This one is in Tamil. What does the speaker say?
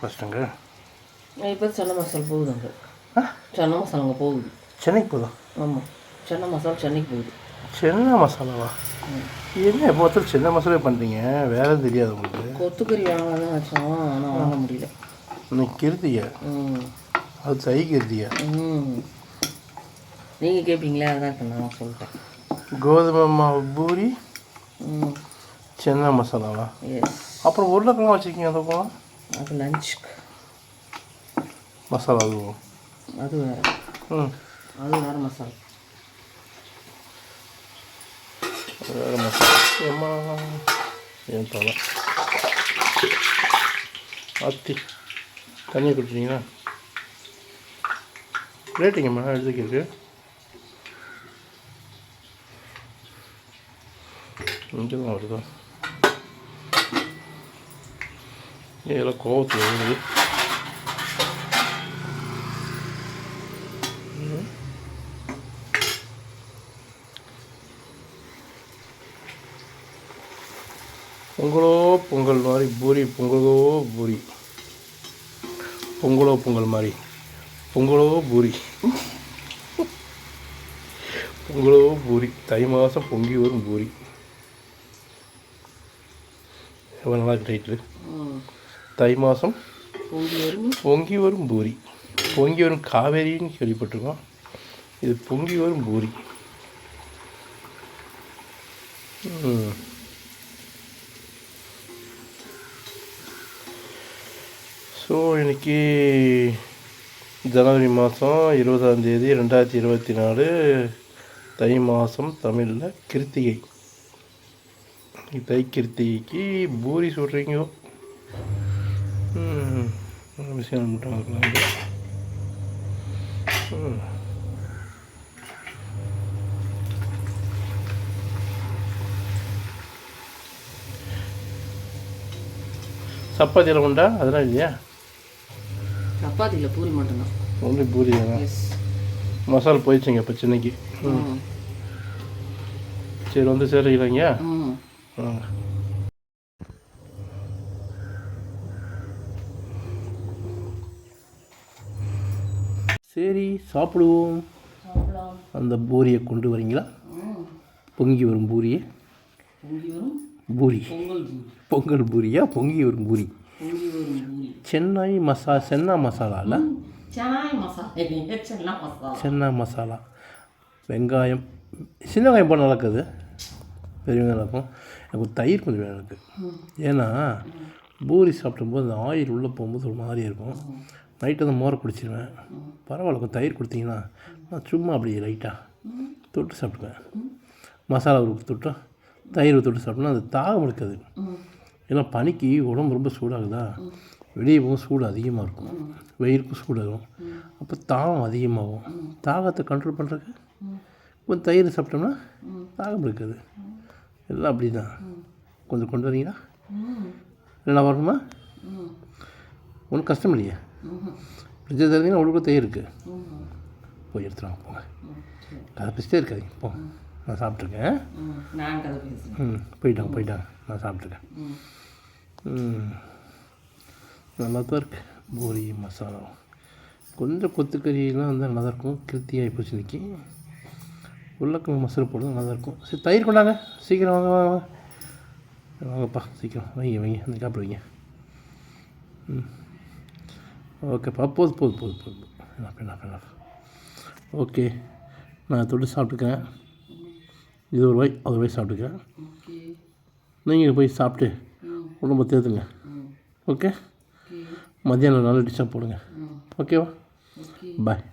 ஃபஸ்ட்டுங்க இப்போ சென்னை மசாலா போகுதுங்க. சென்னை மசாலாங்க போகுது. சென்னைக்கு போதும் ஆமாம் சென்னை மசாலா சென்னைக்கு போகுது. சென்னை மசாலாவா? என்ன எப்போ பார்த்தாலும் சென்னை மசாலே பண்ணுறீங்க வேற எதுவும் தெரியாது உங்களுக்கு. கொத்துக்கறி வாங்கலாம் வச்சோம் ஆனால் வாங்க முடியல. இன்னைக்கு கிருத்திய அது தை கிருத்திய நீங்கள் கேட்பீங்களே அதான் நான் சொல்லிட்டேன் கோதுமை மாவு பூரி சென்னை மசாலாவா? அப்புறம் உருளைக்கிழங்கு வச்சுருக்கீங்க அந்த போகலாம் அது லஞ்சுக்கு. மசாலா அதுவும் அது வேறு. ம். அது வேறு மசாலா. வேறு மசாலா. ஏன் தலை? அத்தி தண்ணியை குடிச்சிங்களா ரேட்டிங்கம்மா எடுத்துக்கிருக்கு இங்கே தான் வருதா? இதெல்லாம் கோவத்தில் வருது பொங்கலோ பொங்கல் மாதிரி பூரி பொங்கலோ பூரி. பொங்கலோ பொங்கல் மாதிரி. பொங்கலோ பூரி. பொங்கலோ பூரி. தை மாதம் பொங்கி வரும் பூரி. எவ்வளோ நல்லா டைட்டில் தை மாதம் பொங்கி வரும். பொங்கி வரும் பூரி. பொங்கி வரும் காவேரின்னு கேள்விப்பட்டிருக்கோம். இது பொங்கி வரும் பூரி. ஸோ இன்னைக்கு ஜனவரி மாதம் இருபதாம் தேதி ரெண்டாயிரத்தி இருபத்தி நாலு தை மாதம் தமிழில் கிருத்திகை. தை கிருத்திகைக்கு பூரி சுடுறீங்க? ம் விஷயம் மட்டும் இருக்கலாம் ம் சப்பாத்தியில் உண்டா? அதெல்லாம் இல்லையா? சப்பாத்தியில் பூரி மட்டும்தான் ஒன்லி பூரி தானே? மசாலா போயிடுச்சுங்க இப்போ சென்னைக்கு. ம். சரி வந்து சேரீங்களாங்க ம். வாங்க சரி சாப்பிடுவோம். அந்த பூரியை கொண்டு வரீங்களா? பொங்கி வரும் பூரியை. பூரி. பொங்கல் பூரி. பொங்கல் பூரியா? பொங்கி வரும் பூரி. சென்னை மசா சென்னா மசாலாவில் சென்னாய் மசாலா இல்லைங்க சென்னா மசாலா. சென்னா மசாலா. வெங்காயம். சின்ன வெங்காயம் போட நடக்குது பெரிய வெங்காயம் நடக்கும் எனக்கு தயிர் கொஞ்சம் வேணும் எனக்கு. ஏன்னா பூரி சாப்பிடும்போது அந்த ஆயில் உள்ளே போகும்போது ஒரு மாதிரி இருக்கும். நைட்டு வந்து மோரை குடிச்சிருவேன். பரவாயில்ல கொஞ்சம் தயிர் கொடுத்தீங்கன்னா. நான் சும்மா அப்படி லைட்டாக தொட்டு சாப்பிடுவேன். மசாலா ஊருக்கு தொட்டு தயிர் தொட்டு சாப்பிட்டோம்னா அது தாகம் இருக்காது ஏன்னா பனிக்கு உடம்பு ரொம்ப சூடாகுதா? வெளியே போகும் சூடு அதிகமாக இருக்கும். வெயிலுக்கும் சூடாகும். அப்போ தாகம் அதிகமாகும். தாகத்தை கண்ட்ரோல் பண்ணுறதுக்கு கொஞ்சம் தயிர் சாப்பிட்டோம்னா தாகம் இருக்காது எல்லாம் அப்படி தான் கொஞ்சம் கொண்டு வரீங்களா ம் வரணுமா ஒன்றும் கஷ்டம் இல்லையா? தரீங்கன்னா உங்களுக்கு தயிர் இருக்குது போய் எடுத்துட்டு வாங்க போங்க. கதை பேசிட்டே இருக்காதீங்க போ. நான் சாப்பிட்ருக்கேன் ம் போயிட்டாங்க போயிட்டாங்க. நான் சாப்பிட்ருக்கேன் நல்லா தான் இருக்கு. பூரி மசாலா. கொஞ்சம் கொத்துக்கறியெல்லாம் வந்து நல்லா தான் இருக்கும். கிருத்தியாக போச்சு இன்னைக்கு. உருளைக்கிழங்கு மசாலா போடுறது நல்லா தான் இருக்கும். சரி தயிர் கொண்டாங்க. சீக்கிரம் வாங்க வாங்க வாங்க. வாங்கப்பா சீக்கிரம். வைங்க வைங்க. அந்த காப்பில் வைங்க ம். ஓகேப்பா போதும் போதும் போதும் போதும் என்ன என்ன என்ன ஓகே நான் தொட்டு சாப்பிட்டுக்கிறேன். இது ஒரு வாய் அது வாய் சாப்பிட்டுக்கிறேன். நீங்கள் போய் சாப்பிட்டு உடம்பு தேத்துங்க. ம். ஓகே. மத்தியானம் நல்ல டிஷ்ஷாக போடுங்க. ஓகேவா ஓகே. பாய்